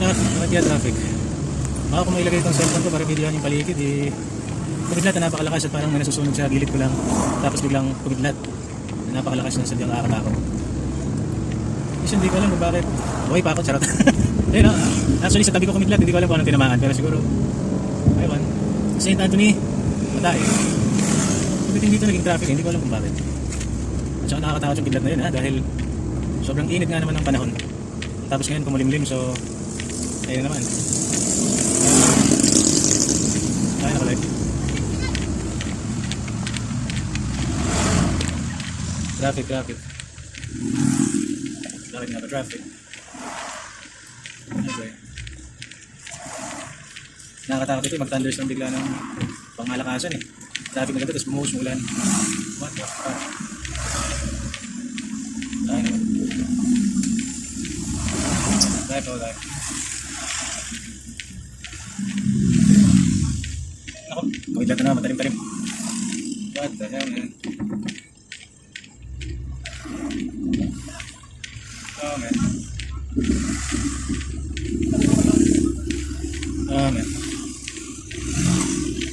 Traffic, kaya traffic? Baka kung mailagay itong cellphone ko para videohan yung paligid, eh, kumidlat na napakalakas at parang may nasusunog sa gilid ko lang. Tapos biglang kumidlat. Na napakalakas na sadyang nakakatakot. Kasi hindi ko alam kung bakit. Buhay pa ako, charot. Ayun, ah, actually sa tabi ko kumidlat, hindi ko alam kung anong tinamaan. Pero siguro, ayun, St. Anthony, matay. Pagdating dito naging traffic, hindi ko alam kung bakit. At saka nakakatakot yung kidlat na yun ha, dahil sobrang init nga naman ng panahon. Tapos ngayon kumulimlim, so ayun naman. Ay, nakalike. Traffic, traffic. Bakit nga ba traffic? Okay. Nakakatakot ito, mag-thunderstorm bigla ng pangmalakasan eh. Traffic na ganito, tapos bumuhos ng ulan. What the fuck? Ay, naman. Life oh life. Kawit lang na, matalim-talim. What the hell, man? Oh, man. Oh, man.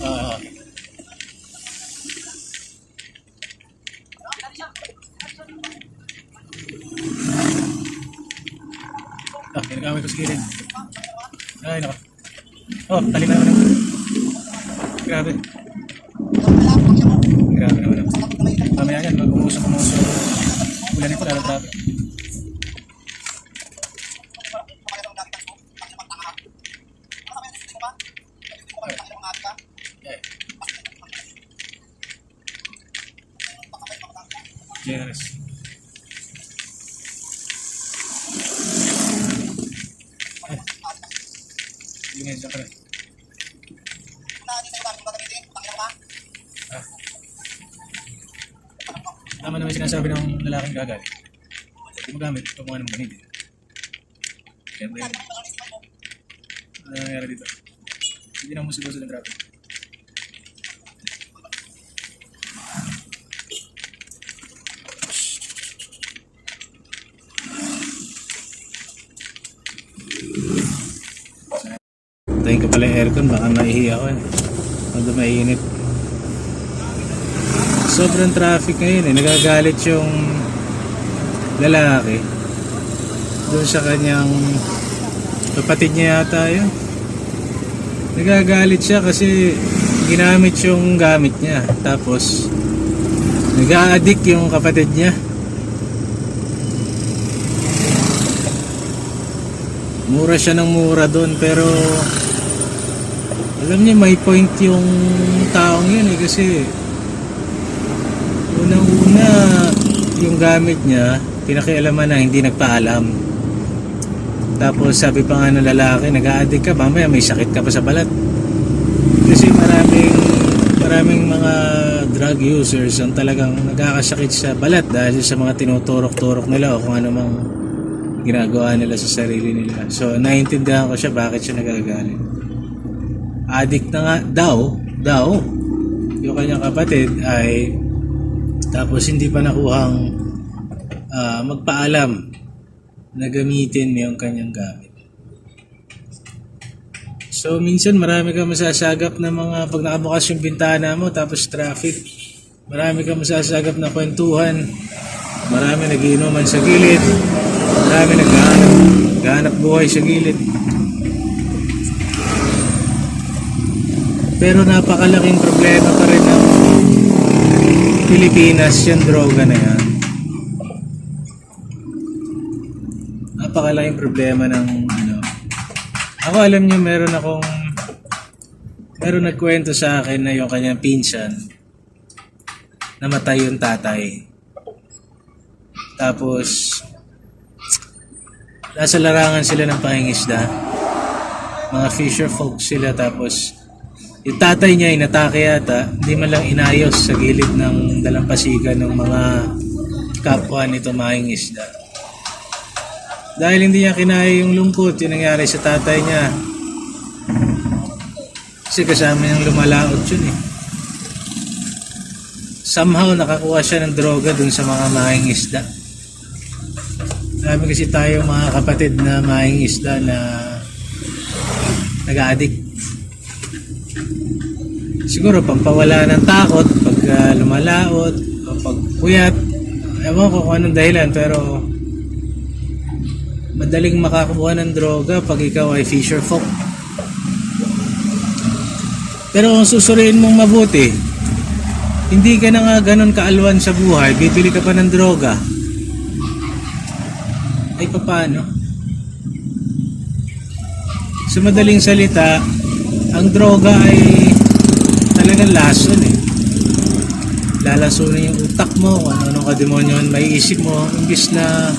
Ah, okay. Ah, ginagamit ko sa gilid. Ay, nako. Oh, talim na naman. Grabe. Grabe naman. Mamaya yan, mag umuso umuso. Ulan ito, lalo traffic. Okay. Yes. Ay. Yun nga, isa pa rin. Ah. Tama naman sinasabi ng lalaking gagal. Gumagamit, gumawa ng ganito. Siyempre, ano nangyari dito? Hindi na musigoso ng traffic. Tayin ko pala yung aircon, baka maihi ako eh. Pag mainit. Sobrang traffic ngayon eh. Nagagalit yung lalaki. Doon sa kanyang kapatid niya yata yun. Nagagalit siya kasi ginamit yung gamit niya. Tapos, nag-a-addict yung kapatid niya. Mura siya ng mura doon pero alam niya may point yung taong yun eh kasi unang-una yung gamit niya pinakialaman na hindi nagpaalam. Tapos sabi pa nga ng lalaki nag-a-addict ka mamaya may sakit ka pa sa balat. Kasi maraming maraming mga drug users ang talagang nagkakasakit sa balat dahil sa mga tinuturok-turok nila o kung ano mang ginagawa nila sa sarili nila. So naiintindihan ko siya bakit siya nagagalit addict na nga daw, daw, yung kanyang kapatid ay tapos hindi pa nakuhang ah, magpaalam na gamitin yung kanyang gamit. So minsan marami kang masasagap na mga pag nakabukas yung bintana mo tapos traffic, marami kang masasagap na kwentuhan, marami nagiinuman sa gilid, marami naghahanap, naghahanap buhay sa gilid. Pero napakalaking problema pa rin ng Pilipinas yung droga na yan. Napakalaking problema ng ano. Ako alam nyo meron akong meron nagkwento sa akin na yung kanyang pinsan namatay yung tatay. Tapos nasa larangan sila ng pangingisda. Mga fisher folk sila tapos yung tatay niya inatake yata, hindi man lang inayos sa gilid ng dalampasigan ng mga kapwa nito mahing isda. Dahil hindi niya kinaya yung lungkot, yung nangyari sa tatay niya. Kasi kasama niyang lumalaot yun eh. Somehow nakakuha siya ng droga dun sa mga mahing isda. Marami kasi tayo mga kapatid na mahing isda na nag-addict. Siguro pampawala ng takot pag ah, lumalaot o pag puyat. Ewan ko kung anong dahilan pero madaling makakuha ng droga pag ikaw ay fisher folk. Pero kung susuriin mong mabuti, hindi ka na nga ganun kaalwan sa buhay, bibili ka pa ng droga. Ay paano? Sa madaling salita, ang droga ay talagang lason eh. Lalasunin yung utak mo, kung ano-ano kademonyon may isip mo, imbis na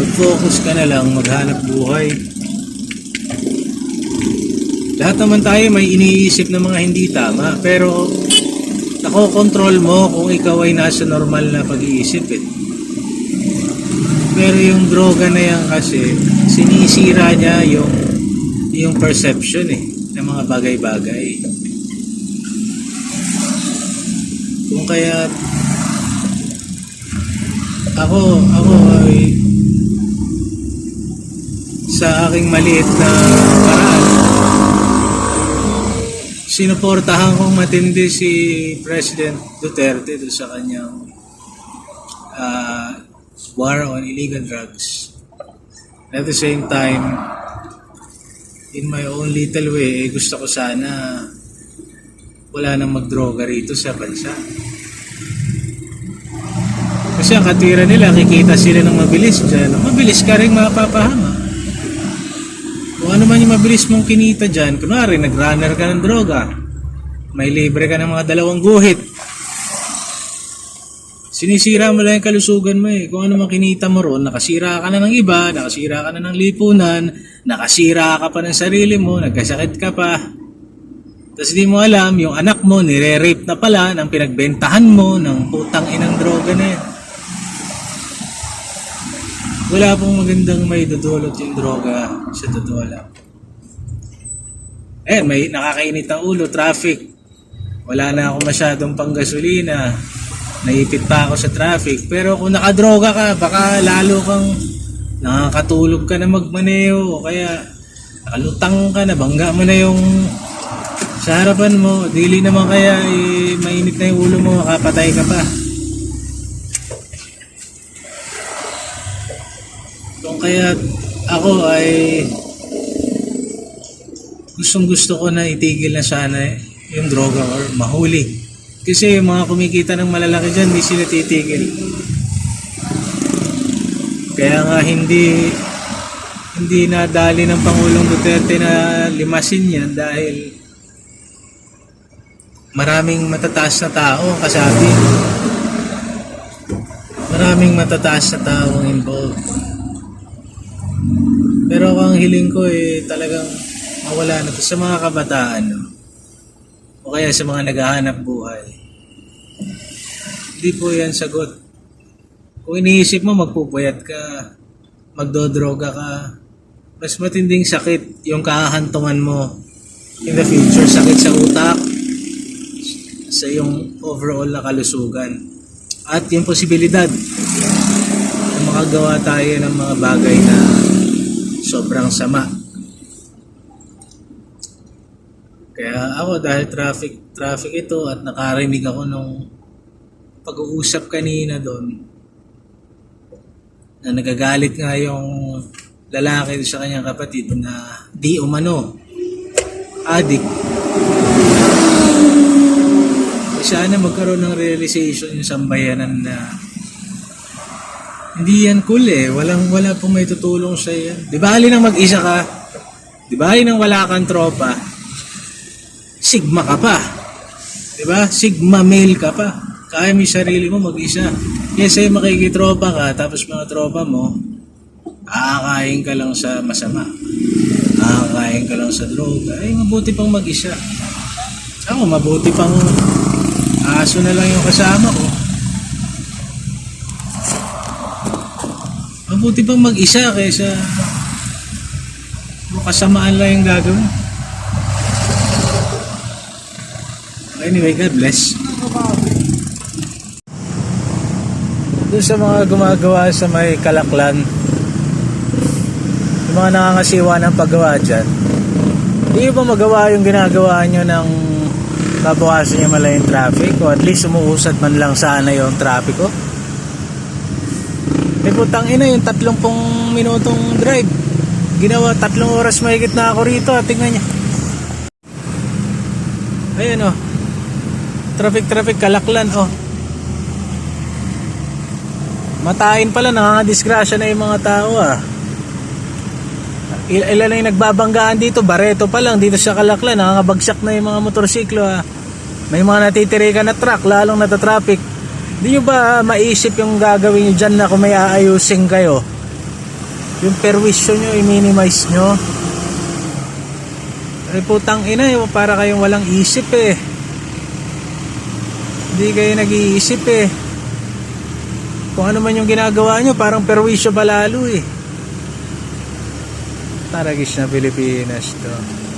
mag-focus ka na lang, maghanap buhay. Lahat naman tayo may iniisip na mga hindi tama, pero nakokontrol mo kung ikaw ay nasa normal na pag-iisip eh. Pero yung droga na yan kasi, sinisira niya yung yung perception eh ng mga bagay-bagay. Kung kaya ako ako ay sa aking maliit na paraan sinuportahan kong matindi si President Duterte doon sa kanyang ah, war on illegal drugs. At the same time, in my own little way, eh, gusto ko sana wala nang magdroga rito sa bansa. Kasi ang katwira nila, kikita sila ng mabilis dyan. Mabilis ka rin mapapahama. Kung ano man yung mabilis mong kinita dyan, kunwari, nag-runner ka ng droga, may libre ka ng mga dalawang guhit. Sinisira mo lang yung kalusugan mo eh. Kung ano man kinita mo ron, nakasira ka na ng iba, nakasira ka na ng lipunan, nakasira ka pa ng sarili mo, nagkasakit ka pa. Tapos di mo alam, yung anak mo, nire-rape na pala ng pinagbentahan mo ng putang inang droga na yan. Wala pong magandang may dudulot yung droga sa totoo lang. Eh, may nakakainit ang ulo, traffic. Wala na ako masyadong panggasolina. Naipit pa ako sa traffic. Pero kung nakadroga ka, baka lalo kang nakakatulog ka na magmaneho. O kaya nakalutang ka na, bangga mo na yung sa harapan mo. Dili naman kaya eh, mainit na yung ulo mo, makapatay ka pa. Kaya ako ay gustong gusto ko na itigil na sana yung droga or mahuli. Kasi yung mga kumikita ng malalaki dyan, hindi sila titigil. Kaya nga hindi hindi nadali ng Pangulong Duterte na limasin yan dahil maraming matataas na tao kasabi. Maraming matataas na tao involved. Pero ang hiling ko eh talagang mawala na to sa mga kabataan no? o kaya sa mga naghahanap buhay. Hindi po yan sagot. Kung iniisip mo magpupuyat ka, magdodroga ka, mas matinding sakit yung kahantungan mo in the future. Sakit sa utak, sa yung overall na kalusugan. At yung posibilidad na makagawa tayo ng mga bagay na sobrang sama. Kaya ako dahil traffic traffic ito at nakarinig ako nung pag-uusap kanina doon na nagagalit nga yung lalaki sa kanyang kapatid na di umano addict. Sana magkaroon ng realization yung sambayanan na hindi yan cool eh. Walang wala pong may tutulong sa yan. Di ba nang mag-isa ka? Di ba nang wala kang tropa? Sigma ka pa. Di ba? Sigma male ka pa. Kaya mo yung sarili mo mag-isa. Yes, ay makikitropa ka, tapos mga tropa mo, aakain ka lang sa masama. Aakain ka lang sa droga. Eh, mabuti pang mag-isa. Ako, mabuti pang aso na lang yung kasama ko. Mabuti pang mag-isa kaysa kasamaan lang yung gagawin. Anyway, God bless. Doon sa mga gumagawa sa may kalaklan, yung mga nangangasiwa ng paggawa dyan, Di ba magawa yung ginagawa nyo ng babawasan nyo mala yung traffic o at least umuusad man lang sana yung traffic ko? Eh putang ina yung tatlong pong minutong drive. Ginawa tatlong oras mahigit na ako rito. ah. Tingnan nyo. Ayan oh. Traffic traffic kalaklan oh. Matain pala nangangadisgrasya na yung mga tao ah. Il- ilan na yung nagbabanggaan dito, Bareto pa lang, dito sa Kalaklan, nakakabagsak na yung mga motorsiklo ha. May mga natitirikan na truck, lalong natatraffic. Di nyo ba maisip yung gagawin nyo dyan na kung may aayusin kayo? Yung perwisyo nyo, i-minimize nyo. Ay putang ina, eh, para kayong walang isip eh. Hindi kayo nag-iisip eh. Kung ano man yung ginagawa nyo, parang perwisyo pa lalo eh. Taragis na Pilipinas to.